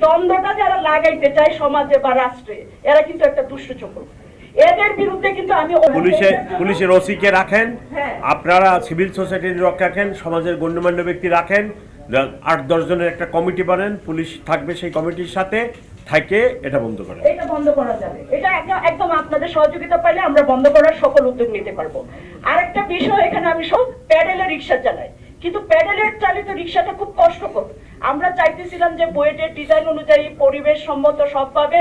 দ্বন্দ্বটা যারা লাগাইতে চায় সমাজে বা রাষ্ট্রে এরা কিন্তু একটা দুষ্ট চক্র এদের বিরুদ্ধে কিন্তু আমি পুলিশের পুলিশের ওসিকে রাখেন হ্যাঁ। আপনারা সিভিল সোসাইটির রক্ষা রাখেন সমাজের গণ্যমান্য ব্যক্তি রাখেন আট দশ জনের একটা কমিটি বানান পুলিশ থাকবে সেই কমিটির সাথে থাকে এটা বন্ধ করেন এটা বন্ধ করা যাবে। এটা একদম- একদম আপনাদের সহযোগিতা পাইলে আমরা বন্ধ করার সকল উদ্যোগ নিতে পারব। আরেকটা বিষয় এখানে আমি সব প্যাডেলে রিক্সা চালাই। কিন্তু প্যাডেলের চালিত রিক্সাটা খুব কষ্টকর। আমরা চাইতেছিলাম যে বুয়েটের ডিজাইন অনুযায়ী পরিবেশ সম্মত সবভাবে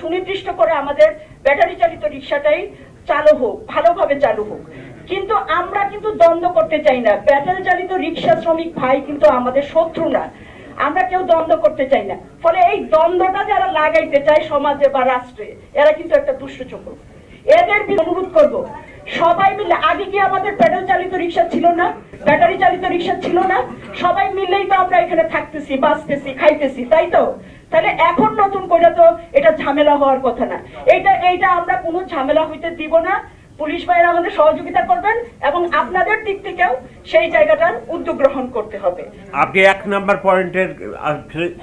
সুনির্দিষ্ট করে আমাদের ব্যাটারি চালিত রিক্সাটাই চালু হোক, ভালোভাবে চালু হোক। কিন্তু আমরা কিন্তু দ্বন্দ্ব করতে চাই না। ব্যাটারি চালিত রিক্সা শ্রমিক ভাই কিন্তু আমাদের শত্রু না। আমরা কেউ দ্বন্দ্ব করতে চাই না। ফলে এই দ্বন্দ্বটা যারা লাগাইতে চায় সমাজে বা রাষ্ট্রে, এরা কিন্তু একটা দুষ্ট চক্র। এদের অনুরোধ করব সবাই মিলে আগে কি আমাদের প্যাডেল চালিত রিক্সা ছিল না? ব্যাটারি চালিত রিক্সা ছিল না? সবাই মিলেই তো আমরা এখানে থাকতেছি বাঁচতেছি খাইতেছি তাই তো? তাহলে এখন নতুন করে তো এটা ঝামেলা হওয়ার কথা না। এইটা এইটা আমরা কোনো ঝামেলা হইতে দিব না। পুলিশ ভাইয়েরা আমাদের সহযোগিতা করবেন এবং আপনাদের দিক থেকেও সেই জায়গাটার উদ্যোগ গ্রহণ করতে হবে। আপনি এক নাম্বার পয়েন্টের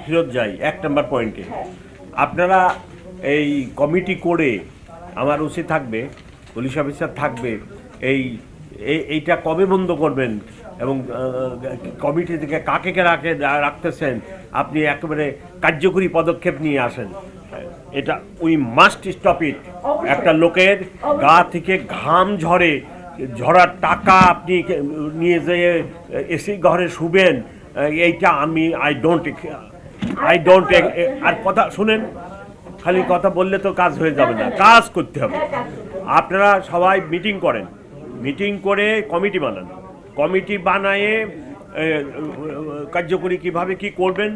ফেরত যাই এক নাম্বার পয়েন্টে। আপনারা এই কমিটি করে আমার উচিত থাকবে পুলিশ অফিসার থাকবে এই এই- এইটা কবে বন্ধ করবেন? এবং কমিটি থেকে কাকে কে রাখে রাখতেছেন? আপনি একেবারে কার্যকরী পদক্ষেপ নিয়ে আসেন। এটা উই মাস্ট স্টপ ইট। একটা লোকের গা থেকে ঘাম ঝরে ঝরার টাকা আপনি নিয়ে যেয়ে এসি ঘরে শুবেন এইটা আমি আই ডোন্ট আই ডোন্ট আর কথা শুনেন খালি কথা বললে তো কাজ হয়ে যাবে না। কাজ করতে হবে। আপনারা সবাই মিটিং করেন। মিটিং করে কমিটি বানান। কমিটি বানায়ে কার্যকরী কীভাবে কি করবেন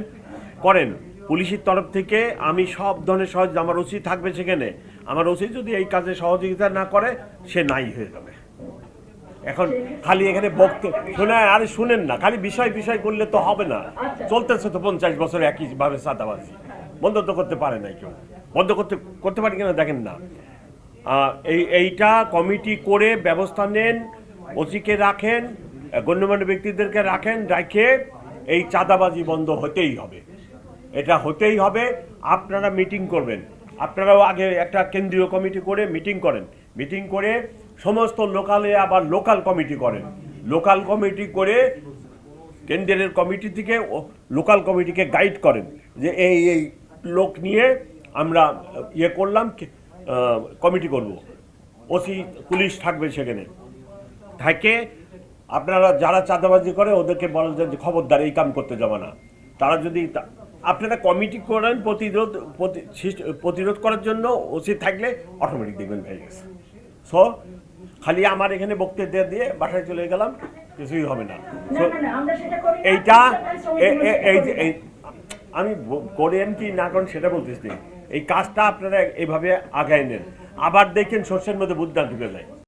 করেন। পুলিশের তরফ থেকে আমি সব ধরনের সহজ আমার ওসি থাকবে সেখানে। আমার ওসি যদি এই কাজে সহযোগিতা না করে সে নাই হয়ে যাবে। এখন খালি এখানে বক্ত শোনা আরে শুনেন না খালি বিষয় বিষয় করলে তো হবে না। চলতেছে তো পঞ্চাশ বছর একইভাবে সাদাবাজি বন্ধ তো করতে পারে না কেউ। বন্ধ করতে করতে পারি কিনা দেখেন না। এই, এইটা কমিটি করে ব্যবস্থা নেন, ওসিকে রাখেন, গণ্যমান্য ব্যক্তিদেরকে রাখেন, রাখে এই চাঁদাবাজি বন্ধ হতেই হবে। এটা হতেই হবে। আপনারা মিটিং করবেন। আপনারাও আগে একটা কেন্দ্রীয় কমিটি করে মিটিং করেন। মিটিং করে সমস্ত লোকালে আবার লোকাল কমিটি করেন। লোকাল কমিটি করে কেন্দ্রের কমিটি থেকে লোকাল কমিটিকে গাইড করেন যে এই এই লোক নিয়ে আমরা ইয়ে করলাম কমিটি করব। ওসি পুলিশ থাকবে সেখানে। থাকে আপনারা যারা চাঁদাবাজি করে ওদেরকে বলেন যে খবরদার এই কাম করতে যাবে না। তারা যদি আপনারা কমিটি করেন প্রতিরোধ প্রতিরোধ করার জন্য ওসি থাকলে অটোমেটিক দেখবেন হয়ে গেছে। সো খালি আমার এখানে বক্তৃতা দিয়ে বাসায় চলে গেলাম কিছুই হবে না। এইটা এই আমি করেন কি না করেন সেটা বলতেছি। এই কাজটা আপনারা এভাবে আগায় নেন। আবার দেখেন শস্যের মধ্যে বুদ্ধা ঢুকে যায়।